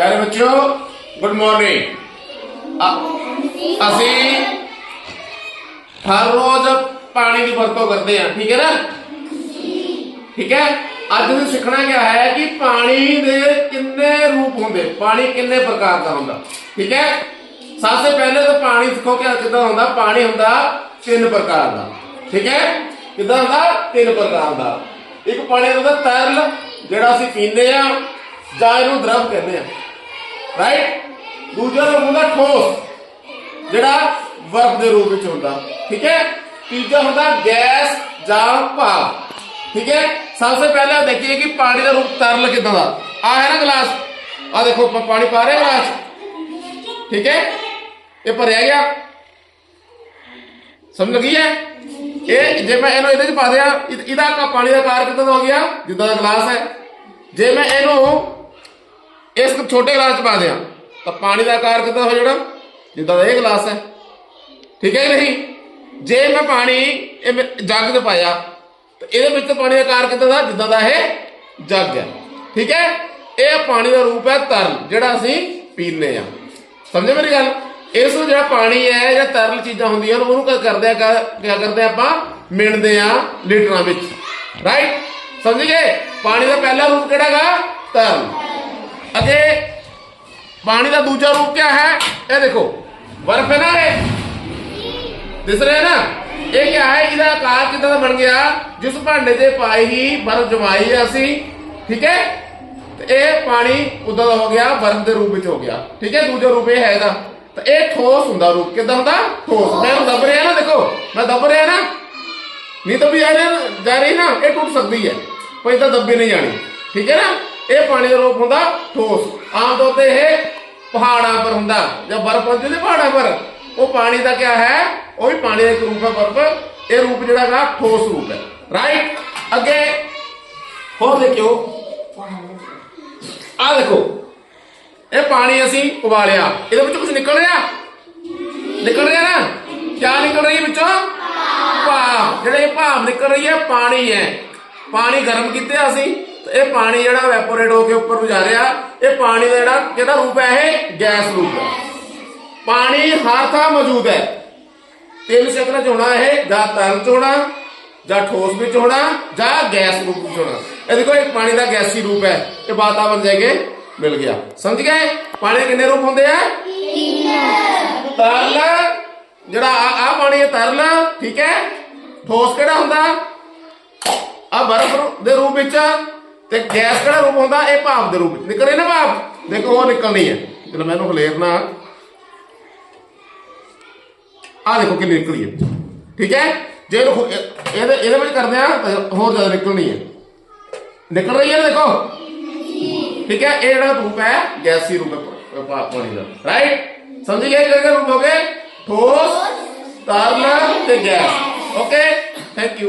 ਪਿਆਰੇ ਬੱਚਿਓ good morning ਅਸੀਂ ਹਰ ਰੋਜ਼ ਪਾਣੀ ਦੀ ਵਰਤੋਂ ਕਰਦੇ ਹਾਂ, ਠੀਕ ਹੈ ਨਾ? ਠੀਕ ਹੈ? ਅੱਜ ਨੂੰ ਸਿੱਖਣਾ ਗਿਆ ਹੈ ਕਿ ਪਾਣੀ ਦੇ ਕਿੰਨੇ ਰੂਪ ਹੁੰਦੇ, ਪਾਣੀ ਕਿੰਨੇ ਪ੍ਰਕਾਰ ਦਾ ਹੁੰਦਾ, ਠੀਕ ਹੈ? ਸਭ ਤੋਂ ਪਹਿਲੇ ਤਾਂ ਪਾਣੀ ਸਿੱਖੋ ਕਿ ਕਿਦਾਂ ਹੁੰਦਾ, ਪਾਣੀ ਹੁੰਦਾ ਤਿੰਨ ਪ੍ਰਕਾਰ ਦਾ, ਠੀਕ ਹੈ? ਕਿਦਾਂ ਹੁੰਦਾ? ਤਿੰਨ ਪ੍ਰਕਾਰ ਦਾ। ਇੱਕ ਪਾਣੀ ਹੁੰਦਾ ਤਰਲ, ਜਿਹੜਾ ਅਸੀਂ ਪੀਂਦੇ ਆ ਜਾਂ ਇਹਨੂੰ ਦਰਵ ਕਹਿੰਦੇ ਆ ਰਾਈਟ ਦੂਜਾ ਰੂਪ ਹੁੰਦਾ ਠੋਸ, ਜਿਹੜਾ ਬਰਫ਼ ਦੇ ਰੂਪ ਵਿੱਚ ਹੁੰਦਾ। ਠੀਕ ਹੈ? ਤੀਜਾ ਹੁੰਦਾ ਗੈਸ ਜਾਂ ਭਾਪ ਠੀਕ ਹੈ? ਸਭ ਤੋਂ ਪਹਿਲਾਂ ਦੇਖੀਏ ਕਿ ਪਾਣੀ ਦਾ ਰੂਪ ਤਰਲ ਕਿਦਾਂ ਦਾ। ਆ ਹੈ ਨਾ ਗਲਾਸ। ਆ ਦੇਖੋ, ਆਪਾਂ ਪਾਣੀ ਪਾ ਰਹੇ ਗਲਾਸ ਠੀਕ ਹੈ? ਇਹ ਭਰਿਆ ਗਿਆ। ਸਮਝ ਲੱਗੀ ਹੈ? ਇਹ ਜੇ ਮੈਂ ਇਹਨੂੰ ਇਹਦੇ ਚ ਪਾ ਦਿਆਂ ਇਹਦਾ ਪਾਣੀ ਦਾ ਕਾਰ ਕਿਦਾਂ ਦਾ ਹੋ ਗਿਆ? ਜਿੱਦਾਂ ਦਾ ਗਲਾਸ ਹੈ। ਜੇ ਮੈਂ ਇਹਨੂੰ ਇਸ ਛੋਟੇ ਗਲਾਸ ਚ ਪਾ ਦਿਆਂ। ਤਾਂ ਪਾਣੀ ਦਾ ਆਕਾਰ ਕਿਦਾਂ ਹੋ ਜਾਣਾ? ਜਿੱਦਾਂ ਦਾ ਇਹ ਗਲਾਸ ਹੈ। ਠੀਕ ਹੈ ਨਹੀਂ? ਜੇ ਮੈਂ ਪਾਣੀ ਇਹ ਮੈਂ ਜੱਗ 'ਚ ਪਾਇਆ, ਤਾਂ ਇਹਦੇ ਵਿੱਚ ਤਾਂ ਪਾਣੀ ਦਾ ਆਕਾਰ ਕਿਦਾਂ ਦਾ? ਜਿੱਦਾਂ ਦਾ ਇਹ ਜੱਗ ਹੈ। ਠੀਕ ਹੈ? ਇਹ ਪਾਣੀ ਦਾ ਰੂਪ ਹੈ ਤਰਲ, ਜਿਹੜਾ ਅਸੀਂ ਪੀਂਦੇ ਆ ਸਮਝੇ ਮੇਰੀ ਗੱਲ? ਇਸ ਨੂੰ ਜਿਹੜਾ ਪਾਣੀ ਹੈ ਜਾਂ ਤਰਲ ਚੀਜ਼ਾਂ ਹੁੰਦੀਆਂ ਨੇ, ਉਹਨੂੰ ਕੀ ਕਰਦੇ ਆ? ਕੀ ਕਰਦੇ ਆ ਆਪਾਂ? ਮਿਣਦੇ ਆ ਲੀਟਰਾਂ ਵਿੱਚ। ਰਾਈਟ ਸਮਝ ਗਏ? ਪਾਣੀ ਦਾ ਪਹਿਲਾ ਰੂਪ ਕਿਹੜਾ ਹੈਗਾ? ਤਰਲ। ਅੱਗੇ ਪਾਣੀ ਦਾ ਦੂਜਾ ਰੂਪ ਕੀ ਹੈ? ਇਹ ਦੇਖੋ, ਬਰਫ਼ ਹੈ ਨਾ ਇਹ? ਦਿਸ ਰਿਹਾ ਨਾ? ਇਹ ਕੀ ਹੈ? ਇਹਦਾ ਆਕਾਰ ਕਿਦਾਂ ਦਾ ਬਣ ਗਿਆ? ਜਿਸ ਭਾਂਡੇ ਦੇ ਪਾਈ ਹੀ ਬਰਫ਼ ਜਮਾਈ ਅਸੀਂ ਠੀਕ ਹੈ? ਤੇ ਇਹ ਪਾਣੀ ਉਦਾਂ ਦਾ ਹੋ ਗਿਆ, ਬਰਫ਼ ਦੇ ਰੂਪ ਵਿੱਚ ਹੋ ਗਿਆ। ਠੀਕ ਹੈ? ਦੂਜਾ ਰੂਪ ਇਹ ਹੈ ਇਹਦਾ। ਤਾਂ ਇਹ ਠੋਸ ਹੁੰਦਾ ਰੂਪ। ਕਿਦਾਂ ਹੁੰਦਾ? ਠੋਸ। ਮੈਂ ਦੱਬ ਰਿਹਾ ਨਾ, ਦੇਖੋ। ਮੈਂ ਦੱਬ ਰਿਹਾ ਨਾ। ਨਹੀਂ ਤਾਂ ਵੀ ਇਹਨੇ ਜਾ ਰਹੀ ਨਾ, ਇਹ ਟੁੱਟ ਸਕਦੀ ਹੈ। ਪਰ ਇਹਦਾ ਦੱਬੀ ਨਹੀਂ ਜਾਣੀ। ਠੀਕ ਹੈ ਨਾ? ਇਹ ਪਾਣੀ ਦਾ ਰੂਪ ਹੁੰਦਾ ਠੋਸ। ਆਮ ਤੌਰ ਤੇ ਇਹ ਪਹਾੜਾਂ ਪਰ ਹੁੰਦਾ, ਜਾਂ ਬਰਫ਼ ਹੁੰਦੀ ਉਹਦੇ ਪਹਾੜਾਂ ਪਰ। ਉਹ ਪਾਣੀ ਦਾ ਕੀ ਹੈ? ਉਹ ਵੀ ਪਾਣੀ ਦਾ ਇੱਕ ਰੂਪ ਹੈ ਬਰਫ਼। ਇਹ ਰੂਪ ਜਿਹੜਾ ਹੈਗਾ ਠੋਸ ਰੂਪ ਹੈ। ਰਾਈਟ ਅੱਗੇ ਹੋਰ ਦੇਖਿਓ। ਆ ਦੇਖੋ। ਇਹ ਪਾਣੀ ਅਸੀਂ ਉਬਾਲਿਆ। ਇਹਦੇ ਵਿੱਚੋਂ ਕੁਝ ਨਿਕਲ ਰਿਹਾ? ਨਿਕਲ ਰਿਹਾ ਨਾ? ਕਿਆ ਨਿਕਲ ਰਹੀ ਹੈ ਵਿੱਚੋਂ? ਭਾਪ ਜਿਹੜੇ ਇਹ ਭਾਪ ਨਿਕਲ ਰਹੀ ਹੈ, ਪਾਣੀ ਹੈ। ਪਾਣੀ ਗਰਮ ਕੀਤਾ ਅਸੀਂ। ਇਹ ਪਾਣੀ ਜਿਹੜਾ ਵੈਪੋਰੇਟ ਹੋ ਕੇ ਉੱਪਰ ਨੂੰ ਜਾ ਰਿਹਾ, ਇਹ ਪਾਣੀ ਦਾ ਜਿਹੜਾ ਕਿਹੜਾ ਰੂਪ ਹੈ ਇਹ? ਗੈਸ ਰੂਪ ਹੈ। ਪਾਣੀ ਹਰ ਥਾਂ ਮੌਜੂਦ ਹੈ। ਤਿੰਨ ਸ਼ਕਲਾਂ ਚ ਹੋਣਾ ਇਹ, ਜਾਂ ਤਰਲ ਚ ਹੋਣਾ, ਜਾਂ ਠੋਸ ਵਿੱਚ ਹੋਣਾ, ਜਾਂ ਗੈਸ ਰੂਪ ਵਿੱਚ ਹੋਣਾ। ਇਹ ਦੇਖੋ, ਇਹ ਪਾਣੀ ਦਾ ਗੈਸੀ ਰੂਪ ਹੈ। ਇਹ ਵਾਤਾਵਰਣ ਜਾਗੇ ਮਿਲ ਗਿਆ। ਸਮਝ ਗਏ? ਪਾਣੀ ਦੇ ਕਿੰਨੇ ਰੂਪ ਹੁੰਦੇ ਆ? ਤਰਲ। ਜਿਹੜਾ ਆ ਪਾਣੀ ਹੈ ਤਰਲ, ਠੀਕ ਹੈ? ਠੋਸ ਕਿਹੜਾ ਹੁੰਦਾ? ਆ ਬਰਫ਼ ਦੇ ਰੂਪ ਵਿੱਚ। ਤੇ ਗੈਸ ਕਿਹੜਾ ਰੂਪ ਹੁੰਦਾ? ਇਹ ਭਾਪ ਦੇ ਰੂਪ ਵਿੱਚ। ਨਿਕਲੇ ਨਾ ਭਾਪ ਦੇਖੋ, ਉਹ ਨਿਕਲਣੀ ਹੈ। ਚਲੋ, ਮੈਨੂੰ ਖਲੇਰਨਾ ਆ ਦੇਖੋ ਕਿੰਨੀ ਨਿਕਲੀ ਹੈ। ਠੀਕ ਹੈ? ਜੇ ਇਹਦੇ ਇਹਦੇ ਵਿੱਚ ਕਰਦੇ ਆ ਹੋਰ ਜ਼ਿਆਦਾ ਨਿਕਲਣੀ ਹੈ। ਨਿਕਲ ਰਹੀ ਹੈ ਨਾ ਦੇਖੋ? ਠੀਕ ਹੈ? ਇਹ ਜਿਹੜਾ ਰੂਪ ਹੈ, ਗੈਸੀ ਰੂਪ ਹੈ ਪਾਣੀ ਦਾ। ਰਾਈਟ ਸਮਝ ਗਏ ਕਿਹੜੇ ਰੂਪ ਹੋ ਗਏ? ਠੋਸ, ਤਰਲ ਤੇ ਗੈਸ। Okay thank you